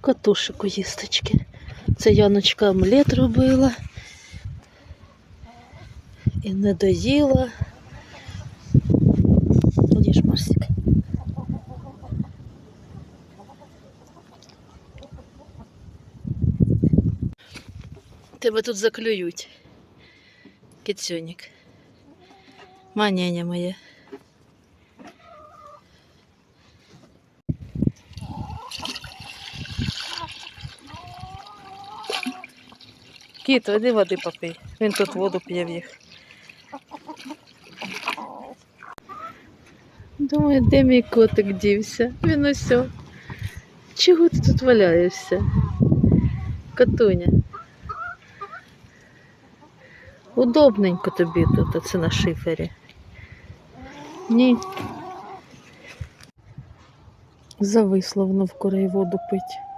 Катушику їсточки. Це Яночка омлет робила. І не доїла. Їж, Марсик. Тебе тут заклюють. Кицюнік. Маняня моє. Кіт, іди води попий. Він тут воду п'є в їх. Думаю, де мій котик дівся? Він усьо. Чого ти тут валяєшся? Котуня. Удобненько тобі тут, оце на шифері. Ні. Зависло воно в курей воду пить.